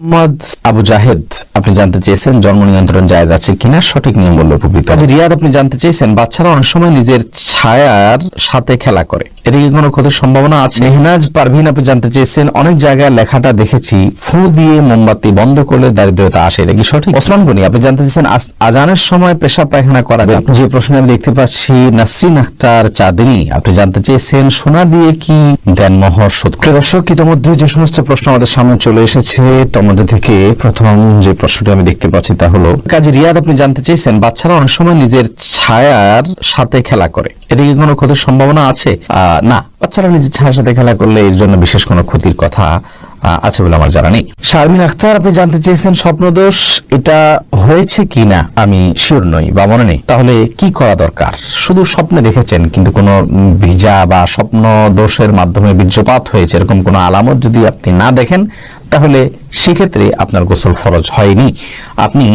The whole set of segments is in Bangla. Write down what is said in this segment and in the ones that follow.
মোহাম্মদ আবু জাহেদ, আপনি জানতে চেয়েছেন জন্ম নিয়ন্ত্রণ জায়েজ আছে কিনা? সঠিক নিয়ম বললে উপকৃত কাজী রিয়াদ, আপনি জানতে চেয়েছেন, বাচ্চারা অনেক সময় নিজের ছায়ার সাথে খেলা করে। কোনো ক্ষতির সম্ভাবনা আছে? মেহনাজ পারভিন, আপনি জানতে চেয়েছেন, অনেক জায়গায় লেখাটা দেখেছি, ফু দিয়ে মোমবাতি বন্ধ করলে দারিদ্রতা আসে, এটা কি সঠিক? ওসমান গনি, আপনি জানতে চেয়েছেন আজানের সময় পেশাব পায়খানা করা যায়। যে প্রশ্নে আমি দেখতে পাচ্ছি, নাসরিন আক্তার চাঁদিনী, আপনি জানতে চেয়েছেন, সোনা দিয়ে কি দেন মহর শোধ প্রিয় দর্শক, ইতিমধ্যে যে সমস্ত প্রশ্ন আমাদের সামনে চলে এসেছে মধ্যে থেকে প্রথম যে প্রশ্নটি আমি দেখতে পাচ্ছি তা হলো, কাজী রিয়াদ, আপনি জানতে চেয়েছেন বাচ্চারা অনেক সময় নিজের ছায়ার সাথে খেলা করে। এতে কি কোনো ক্ষতির সম্ভাবনা আছে? না। বাচ্চারা নিজের ছায়ার সাথে খেলা করলে এর জন্য বিশেষ কোনো ক্ষতির কথা আছে বলে আমার জানা নেই। শারমিন আখতার, আপনি জানতে চেয়েছেন স্বপ্নদোষ, এটা হয়েছে কিনা আমি শিওর নই, বা মনে নেই। তাহলে কি করা দরকার? শুধু স্বপ্নে দেখেছেন, কিন্তু কোনো ভিজা বা স্বপ্ন দোষের মাধ্যমে বীর্যপাত হয়েছে, এরকম কোনো আলামত যদি আপনি না দেখেন, তাহলে সেক্ষেত্রে আপনার গোসল ফরজ হয়নি। আপনি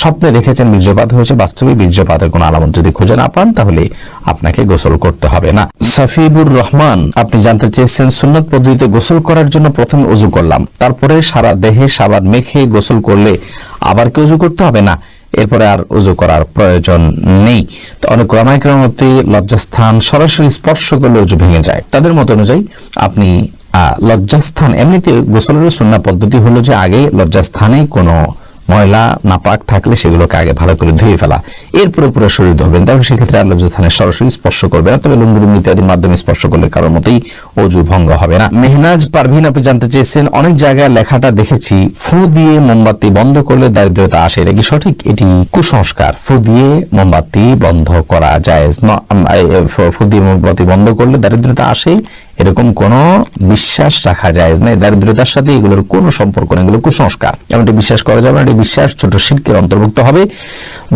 স্বপ্নে দেখেছেন বীর্যপাত হয়েছে, বাস্তবে বীর্যপাতের কোনো আলামত যদি খুঁজে না পান, তাহলে আপনাকে গোসল করতে হবে না। সাফিবুর রহমান, আপনি জানতে চেয়েছেন, সুন্নত পদ্ধতিতে গোসল করার জন্য প্রথমে উজু করলাম। তারপরে সারা দেহে সাবান মেখে গোসল করলে আবার কি উজু করতে হবে না? এরপরে আর উজু করার প্রয়োজন নেই। তো অনেক গ্রামাইকের মধ্যে লজ্জাস্থান সরাসরি স্পর্শ করলে উজু ভেঙে যায়। তাদের মত অনুযায়ী আপনি লজ্জাস্থান। এমনিতে গোসলের সুন্না পদ্ধতি হলো যে আগে লজ্জাস্থানে কোনো ময়লা, নাপাক থাকলে সেগুলোকে আগে ভালো করে ধুয়ে ফেলা। এরপরে পুরো শরীর ধরবেন তাহলে সেক্ষেত্রে আর লজ্জাস্থানে সরাসরি স্পর্শ করবে না। তবে লুঙ্গুরুম ইত্যাদির মাধ্যমে স্পর্শ করলে কারোর মতেই অজু ভঙ্গ হবে না। মেহনাজ পারভিন, আপনি জানতে চেয়েছেন, অনেক জায়গায় লেখাটা দেখেছি, ফু দিয়ে মোমবাতি বন্ধ করলে দারিদ্রতা আসে। এটা কি সঠিক? এটি কুসংস্কার। ফু দিয়ে মোমবাতি বন্ধ করা যায়। ফু দিয়ে মোমবাতি বন্ধ করলে দারিদ্রতা আসে এরকম কোন বিশ্বাস রাখা যায় না দারিদ্রতার সাথে এগুলোর কোনো সম্পর্ক নেই, এগুলো কুসংস্কার। এমনটি বিশ্বাস করা যাবে না, এটি বিশ্বাস ছোট শিল্পের অন্তর্ভুক্ত হবে।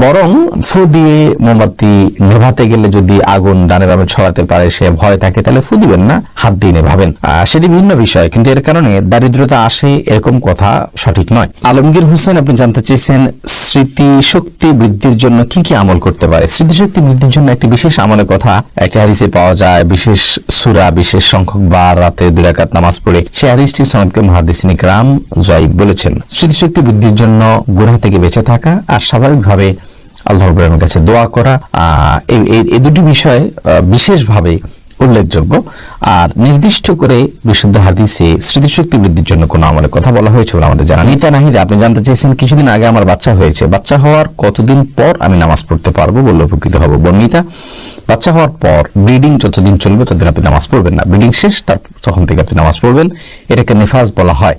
বরং ফু দিয়ে মোমবাতি নেভাতে গেলে যদি আগুন ডানে বামে ছড়াতে পারে, সে ভয় থাকে, তাহলে ফু দিবেন না, হাত দিয়ে নেভাবেন। সেটি ভিন্ন বিষয়, কিন্তু এর কারণে দারিদ্রতা আসে এরকম কথা সঠিক নয়। আলমগীর হোসেন, আপনি জানতে চেয়েছেন স্মৃতি শক্তি বৃদ্ধির জন্য কি কি আমল করতে পারে? স্মৃতিশক্তি বৃদ্ধির জন্য একটি বিশেষ আমলের কথা একটা হারিসে পাওয়া যায়, বিশেষ সুরা, বিশেষ সংখ্যক বার রাতে দুরাকাত নামাজ পড়ে সে হারিসটি সনদকে মহাদিসিনী গ্রাম জয়ীব বলেছেন। স্মৃতিশক্তি বৃদ্ধির জন্য গুণা থেকে বেঁচে থাকা আর স্বাভাবিকভাবে আল্লাহ কাছে দোয়া করা এই- দুটি বিষয় বিশেষভাবে উল্লেখযোগ্য। আর নির্দিষ্ট করে বিশুদ্ধ হাদিসে স্মৃতিশক্তি বৃদ্ধির জন্য কোনো আমলের কথা বলা হয়েছে বলে আমাদের জানা নিতা নাহিদা, আপনি জানতে চেয়েছেন, কিছুদিন আগে আমার বাচ্চা হয়েছে। বাচ্চা হওয়ার কতদিন পর আমি নামাজ পড়তে পারব বলে উপকৃত হব? বর্ণিতা বাচ্চা হওয়ার পর ব্রিডিং যতদিন চলবে ততদিন আপনি নামাজ পড়বেন না। ব্রিডিং শেষ, তার তখন থেকে আপনি নামাজ পড়বেন। এটাকে নেফাজ বলা হয়।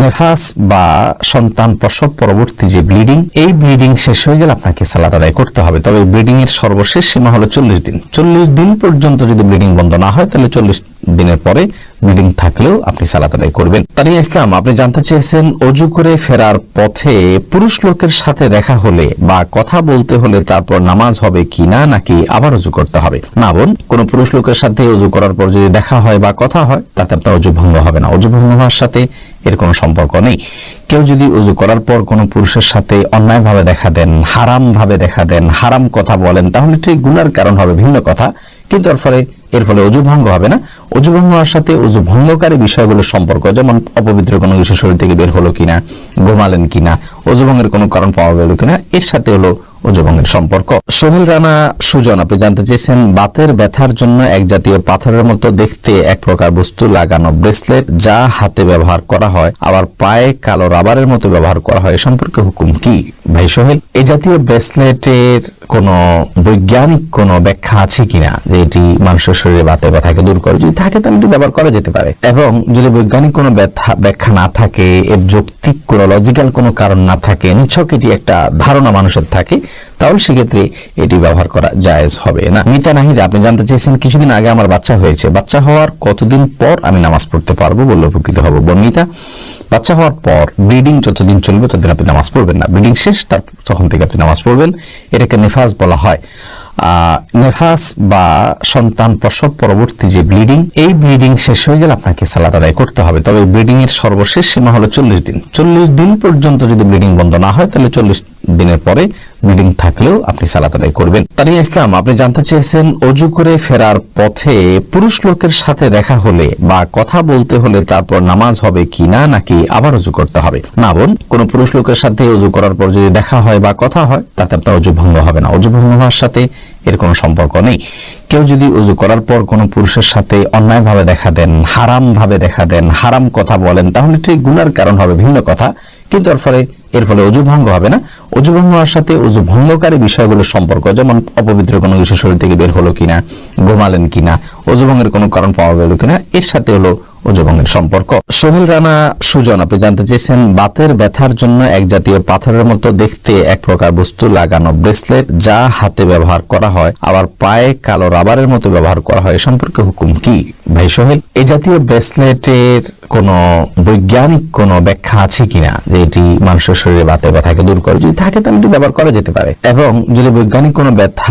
নেফাস বা সন্তান প্রসব পরবর্তী যে ব্লিডিং, এই ব্লিডিং শেষ হয়ে গেলে আপনাকে সালাত আদায় করতে হবে। তবে ব্লিডিং এর সর্বশেষ সীমা হলো চল্লিশ দিন। চল্লিশ দিন পর্যন্ত যদি ব্লিডিং বন্ধ না হয়, তাহলে চল্লিশ দিনের পরে ব্লিডিং থাকলেও আপনি সালাত আদায় করবেন। তারিয়া ইসলাম, আপনি জানতে চেয়েছেন অজু করে ফেরার পথে পুরুষ লোকের সাথে দেখা হলে বা কথা বলতে হলে তারপর নামাজ হবে কি না, নাকি আবার অজু করতে হবে? না বোন, কোন পুরুষ লোকের সাথে অজু করার পর যদি দেখা হয় বা কথা হয়, তাতে আপনার অজু ভঙ্গ হবে না। অজু ভঙ্গ হওয়ার সাথে এর কোনো সম্পর্ক নেই। কেউ যদি উজু করার পর কোনো পুরুষের সাথে অন্যায়ভাবে দেখা দেন হারাম ভাবে দেখা দেন, হারাম কথা বলেন, তাহলে ঠিক গুনার কারণ হবে ভিন্ন কথা। কিন্তু এর ফলে এর ফলে অজু ভঙ্গ হবে না। অজু ভঙ্গ হওয়ার সাথে অজু ভঙ্গকারী বিষয়গুলোর সম্পর্ক, যেমন অপবিত্র কোনো কিছু শরীর থেকে বের হলো কিনা, ঘুমালেন কিনা, অজু ভঙ্গের কোনো কারণ পাওয়া গেল কিনা, এর সাথে হলো অজু ভঙ্গের সম্পর্ক। সোহেল রানা, সুজন, আপনি জানতে চেয়েছেন, বাতের ব্যথার জন্য এক জাতীয় পাথরের মতো দেখতে এক প্রকার বস্তু, লাগানো ব্রেসলেট, যা হাতে ব্যবহার করা হয়, আবার পায়ে কালো রাবারের মতো ব্যবহার করা হয় সম্পর্কে হুকুম কি? ভাই সোহেল এই জাতীয় ব্রেসলেটের কোনো বৈজ্ঞানিক কোনো ব্যাখ্যা আছে কিনা যে এটি মানুষের শরীরে বাতে ব্যথাকে দূর করে? যদি থাকে তাহলে এটি ব্যবহার করা যেতে পারে। এবং যদি বৈজ্ঞানিক কোনো ব্যাখ্যা না থাকে, এর যৌক্তিক কোনো লজিক্যাল কোনো কারণ না থাকে, নিছক এটি একটা ধারণা মানুষের থাকে, তাহলে সেক্ষেত্রে এটি ব্যবহার করা জায়েজ হবে না। মিতা নাহিদা, আপনি জানতে চেয়েছেন কিছুদিন আগে আমার বাচ্চা হয়েছে। বাচ্চা হওয়ার কতদিন পর আমি নামাজ পড়তে পারব বলে উপকৃত হব? বর্ণিতা বাচ্চা হওয়ার পর ব্রিডিং যতদিন চলবে ততদিন আপনি নামাজ পড়বেন না। ব্রিডিং শেষ তার তখন থেকে আপনি নামাজ পড়বেন। এটাকে নেফাজ বলা হয়। নেফাস বা সন্তান প্রসব পরবর্তী যে ব্লিডিং, এই ব্লিডিং শেষ হয়ে গেলে আপনাকে সালাদ আদায় করতে হবে। তবে ব্লিডিং এর সর্বশেষ সীমা হলো চল্লিশ দিন। চল্লিশ দিন পর্যন্ত যদি ব্লিডিং বন্ধ না হয়, তাহলে চল্লিশ দিনের পরে মিটিং থাকলেও আপনি সালাত আদায় করবেন। তানিয়া ইসলাম, আপনি জানতে চেয়েছেন অজু করে ফেরার পথে পুরুষ লোকের সাথে দেখা হলে বা কথা বলতে হলে তারপর নামাজ হবে কি না, নাকি আবার অজু করতে হবে? না বোন, কোন পুরুষ লোকের সাথে অজু করার পর যদি দেখা হয় বা কথা হয়, তাতে আপনার অজু ভঙ্গ হবে না। অজু ভঙ্গ হওয়ার সাথে এর কোনো সম্পর্ক নেই। কেউ যদি উজু করার পর কোনো পুরুষের সাথে অন্যায়ভাবে দেখা দেন হারাম ভাবে দেখা দেন, হারাম কথা বলেন, তাহলে ঠিক গুনার কারণ হবে ভিন্ন কথা। কিন্তু এর ফলে এর ফলে অজু ভঙ্গ হবে না। অজু ভঙ্গ হওয়ার সাথে অজু ভঙ্গকারী বিষয়গুলোর সম্পর্ক, যেমন অপবিত্র কোনো কিছু শরীর থেকে বের হলো কিনা, ঘুমালেন কিনা, অজু ভঙ্গের কোনো কারণ পাওয়া গেল কিনা, এর সাথে হলো অজুভঙ্গের সম্পর্ক। সোহেল রানা, সুজন, আপনি জানতে চেয়েছেন, বাতের ব্যথার জন্য এক জাতীয় পাথরের মতো দেখতে এক প্রকার বস্তু, লাগানো ব্রেসলেট যা হাতে ব্যবহার করা হয়, আবার পায়ে কালো রাবারের মতো ব্যবহার করা হয়। এ সম্পর্কে হুকুম কি? ভাই সোহেল, এ জাতীয় ব্রেসলেটের কোন বৈজ্ঞানিক কোন ব্যাখ্যা আছে কিনা? যে এটি মানুষের শরীরে বাতে ব্যথাকে দূর করে। যদি থাকে, তাহলে এটি ব্যবহার করা যেতে পারে। এবং যদি বৈজ্ঞানিক কোনো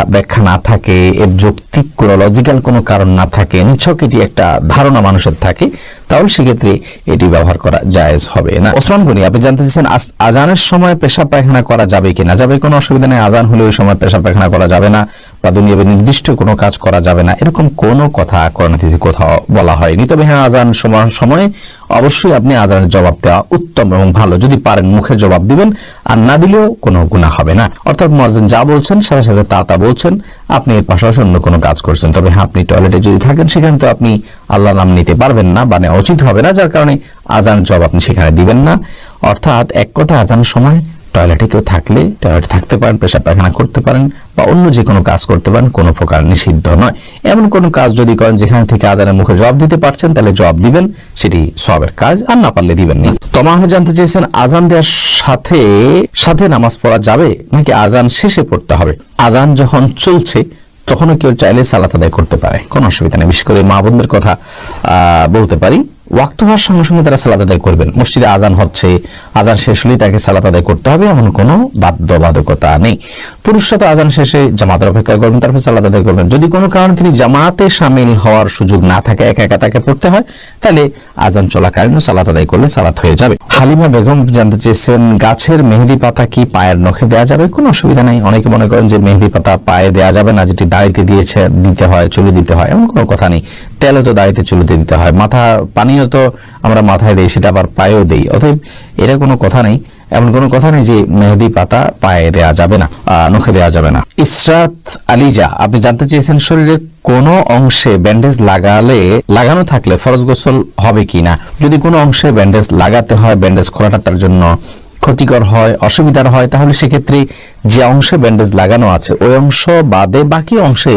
ব্যাখ্যা না থাকে, এর যৌক্তিক কোনো লজিক্যাল কোনো কারণ না থাকে, নিছক এটি একটা ধারণা মানুষের থাকে তাহলে সেক্ষেত্রে এটি ব্যবহার করা জায়েজ হবে না। ওসমান গনি, আপনি জানতে চাইছেন আজানের সময় পেশাব পায়খানা করা যাবে কিনা? যাবে কোনো অসুবিধা নেই, আজান হলে ওই সময় পেশাব পায়খানা করা যাবে না। বা দুনিয়াবে নির্দিষ্ট কোনো কাজ করা যাবে না। এরকম কোনো কথা হাদিসে কোথাও বলা হয়নি। তবে হ্যাঁ আজান সময় অবশ্যই আপনি আজানের জবাব দেওয়া উত্তম এবং ভালো। যদি পারেন মুখে জবাব দিবেন, আর না দিলেও কোনো গুণা হবে না। অর্থাৎ মহাজন যা বলছেন, সাথে সাথে তা তা বলছেন, আপনি এর পাশাপাশি অন্য কোনো কাজ করছেন। তবে হ্যাঁ আপনি টয়লেটে যদি থাকেন, সেখানে তো আপনি আল্লাহ নাম নিতে পারবেন না, বা নেওয়া উচিত হবে না, যার কারণে আজান জবাব আপনি সেখানে দিবেন না। অর্থাৎ এক কথা আজানের সময় টয়লেটে কেউ থাকলে টয়লেটে থাকতে পারেন পেশাব পায়খানা করতে পারেন বা অন্য যে কোনো কাজ করতে পারেন, কোনো প্রকার নিষিদ্ধ নয়। এমন কোনো কাজ যদি করেন যেখান থেকে আজানের মুখে জবাব দিতে পারছেন, তাহলে জবাব দিবেন, সেটি সবের কাজ আর না পারলে দিবেন নি। তমা জানতে চেয়েছেন, আজান দেওয়ার সাথে সাথে নামাজ পড়া যাবে নাকি আজান শেষে পড়তে হবে? আজান যখন চলছে, তখনও কেউ চাইলে সালাত আদায় করতে পারে। কোনো অসুবিধা নেই। বিশেষ করে মা বোনদের কথা বলতে পারি। ওয়াক্ত হওয়ার সঙ্গে সঙ্গে তারা সালাত আদায় করবেন। মসজিদে আজান হচ্ছে আজান শেষ হলেই তাকে সালাত আদায় করতে হবে, এমন কোনো বাধ্যবাধকতা নেই। পুরুষরা তো আজান শেষে জামাতের অপেক্ষা করবেন, তারপর সালাত আদায় করবেন। যদি কোনো কারণে তিনি জামাতে সামিল হওয়ার সুযোগ না থাকে, একা একা তাকে পড়তে হয়, তাহলে আজান চলাকালীন সালাত আদায় করলে সালাত হয়ে যাবে। হালিমা বেগম জানতে চেয়েছেন, গাছের মেহেদি পাতা কি পায়ের নখে দেওয়া যাবে? কোনো অসুবিধা নেই। অনেকে মনে করেন যে মেহেদি পাতা পায়ে দেওয়া যাবে না, যেটি দাড়িতে দিয়েছে দিতে হয়, চুলে দিতে হয়, এমন কোনো কথা নেই। তেলও তো দাড়িতে চুলেতে দিতে হয়। মাথা পানিও তো আমরা মাথায় দেই, সেটা আবার পায়েও দেই। অতএব এটা কোনো কথা নেই। এমন কোনো কথা নেই যে মেহেদি পাতা পায়ে দেয়া যাবে না নখে দেওয়া যাবে না। ইসরাত আলিজা, আপনি জানতে চেয়েছেন শরীরে কোনো অংশে ব্যান্ডেজ লাগালে, লাগানো থাকলে ফরজ গোসল হবে কিনা যদি কোনো অংশে ব্যান্ডেজ লাগাতে হয়, ব্যান্ডেজ খোলাটা তার জন্য ক্ষতিকর হয়, অসুবিধার হয়, তাহলে সেক্ষেত্রে যে অংশে ব্যান্ডেজ লাগানো আছে, ওই অংশ বাদে বাকি অংশে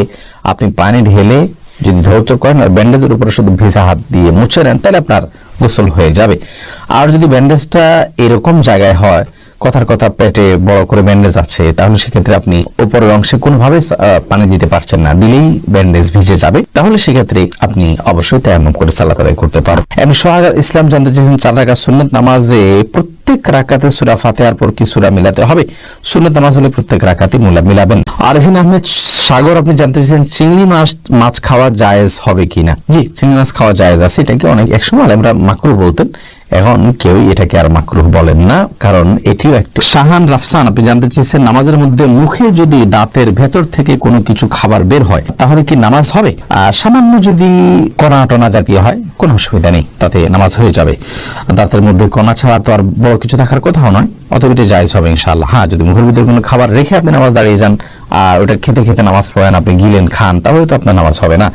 আপনি পানি ঢেলে যদি ধৌত করেন আর ব্যান্ডেজের উপরে শুধু ভিজা হাত দিয়ে মুছে নেন, তাহলে আপনার গোসল হয়ে যাবে। আর যদি ব্যান্ডেজটা এরকম জায়গায় হয়, কথার কথা পেটে বড় করে ব্যান্ডেজ আছে, তাহলে সেক্ষেত্রে আপনি ওপরের অংশে কোনোভাবে পানি দিতে পারছেন না, দিলেই ব্যান্ডেজ ভিজে যাবে। তাহলে সেক্ষেত্রে আপনি অবশ্যই তেমন করে সালাত করতে পারেন এমনি সোহাগার ইসলাম জানতে চেয়েছেন চার রাকাত সুন্নত নামাজে প্রত্যেক রাকাতে সুরা ফাতেহার পর কি সুরা মিলাতে হবে? সুন্নত নামাজ হলে প্রত্যেক রাকাতে মুলা মিলাবেন। আরফিন আহমেদ, সাগর, আপনি জানতে চেয়েছেন চিংড়ি মাছ মাছ খাওয়া জায়েজ হবে কিনা? জি, চিংড়ি মাছ খাওয়া জায়েজ আছে। এটাকে অনেক, একসময় আমরা মাকরু বলতেন। এখন কেউ এটাকে আর মাকরুহ বলেন না, কারণ এটিও একটি শাহান রাফসান। আপনি জানতে চেয়েছেন নামাজের মধ্যে মুখে যদি দাঁতের ভেতর থেকে কোনো কিছু খাবার বের হয়, তাহলে কি নামাজ হবে? আর সামান্য যদি কণা টনা জাতীয় হয়, কোনো অসুবিধা নেই, তাতে নামাজ হয়ে যাবে। দাঁতের মধ্যে কণা ছাড়া তো আর বড় কিছু থাকার কথাও নয় অথবা এটা জায়জ হবে ইনশাল্লাহ হ্যাঁ যদি মুখের ভিতরে কোনো খাবার রেখে আপনি নামাজ দাঁড়িয়ে যান, আর ওটা খেতে খেতে নামাজ পড়েন, আপনি গিলেন, খান, তাহলে তো আপনার নামাজ হবে না।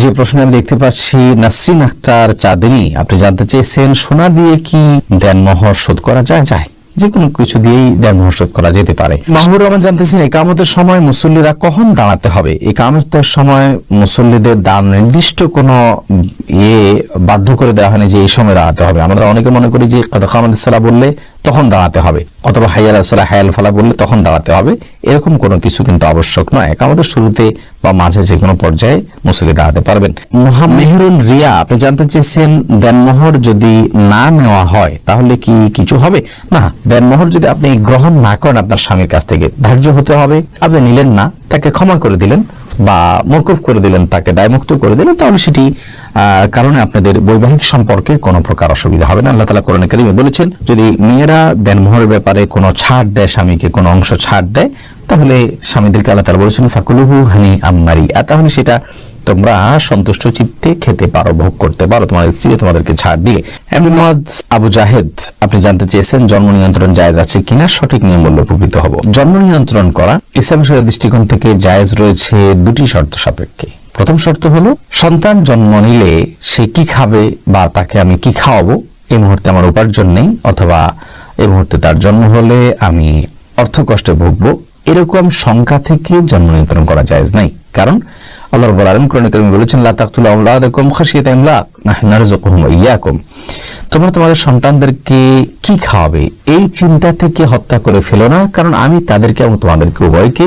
যে প্রশ্নে আমি দেখতে পাচ্ছি, নাসরিন আক্তার চাঁদিনী, আপনি জানতে চেয়েছেন, সোনা দিয়ে কি দেন মহর শোধ করা যায়? যায়। যে কোনো কিছু দিয়েই দেন মহসুদ করা যেতে পারে। মাহবুর রহমান জানতেছেন একামতের সময় মুসল্লিরা কখন দাঁড়াতে হবে? একামতের সময় মুসল্লিদের দান নির্দিষ্ট কোনো ইয়ে বাধ্য করে দেওয়া হয়নি যে এই সময় দাঁড়াতে হবে। আমরা অনেকে মনে করি যে আমাদের সালা বললে তখন দাঁড়াতে হবে। অথবা হাইয়াল আসলা হায়াল ফালা বললে তখন দাঁড়াতে হবে। এরকম কোনো কিছু কিন্তু আবশ্যক নয়। আমাদের শুরুতে বা মাঝে যে কোনো পর্যায়ে মুসল্লি দাঁড়াতে পারবেন। মেহরুল রিয়া, আপনি জানতে চেয়েছেন, দেনমোহর যদি না নেওয়া হয়, তাহলে কি কিছু হবে? না, দেনমোহর যদি আপনি গ্রহণ না করেন আপনার স্বামীর কাছ থেকে, ধার্য হতে হবে। আপনি নিলেন না, তাকে ক্ষমা করে দিলেন। বা মরকুফ করে দিলেন, তাকে দায়মুক্ত করে দিলেন, তাহলে সেটি কারণে আপনাদের বৈবাহিক সম্পর্কে কোনো প্রকার অসুবিধা হবে না। আল্লাহ তালা কোরআন কারিমে বলেছেন, যদি মেয়েরা দেনমোহরের ব্যাপারে কোনো ছাড় দেয়, স্বামীকে কোনো অংশ ছাড় দেয়, তাহলে স্বামীদেরকে আল্লাহ তালা বলেছেন, ফাকুলুহু হানি আম্মারি আর তাহলে সেটা তোমরা সন্তুষ্ট চিত্তে খেতে পারো, ভোগ করতে পারো। তোমাদের স্ত্রী তোমাদেরকে ছাড় দিলে এমনি মোহাম্মদ আবু জাহেদ, আপনি জানতে চেয়েছেন জন্ম নিয়ন্ত্রণ জায়েজ আছে কিনা? সঠিক নিয়ম বললে উপকৃত হব। জন্ম নিয়ন্ত্রণ করা, ইসলাম শরীয়ত দৃষ্টিকোণ থেকে জায়েজ রয়েছে দুটি শর্ত সাপেক্ষে। প্রথম শর্ত হলো, সন্তান জন্ম নিলে সে কি খাবে বা তাকে আমি কি খাওয়াবো? এই মুহূর্তে আমার উপার্জন নেই, অথবা এই মুহূর্তে তার জন্ম হলে আমি অর্থ কষ্টে ভুগবো। এরকম সংখ্যা থেকে জন্ম নিয়ন্ত্রণ করা যায় নাই। কারণ কোরআনে বলেছেন ইয়াকুম। তোমরা তোমাদের সন্তানদেরকে কি খাওয়াবে? এই চিন্তা থেকে হত্যা করে ফেলো না, কারণ আমি তাদেরকে এবং তোমাদেরকে উভয়কে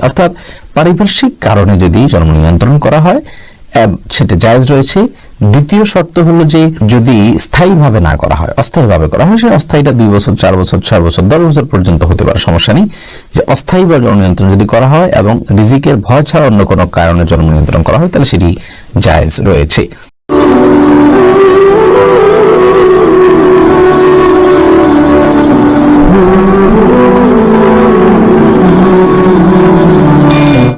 অর্থাৎ পারিপার্শ্বিক কারণে যদি জন্ম নিয়ন্ত্রণ করা হয় সেটা জায়েজ রয়েছে। দ্বিতীয় শর্ত হলো যে যদি স্থায়ীভাবে না করা হয়, অস্থায়ীভাবে করা হয়, সে অস্থায়ীটা দুই বছর, চার বছর, ছয় বছর, দশ বছর পর্যন্ত হতে পারে, সমস্যা নেই। যে অস্থায়ী বা জন্ম নিয়ন্ত্রণ যদি করা হয় এবং রিজিকের ভয় ছাড়া অন্য কোনো কারণে জন্ম নিয়ন্ত্রণ করা হয়, তাহলে সেটি জায়েজ রয়েছে।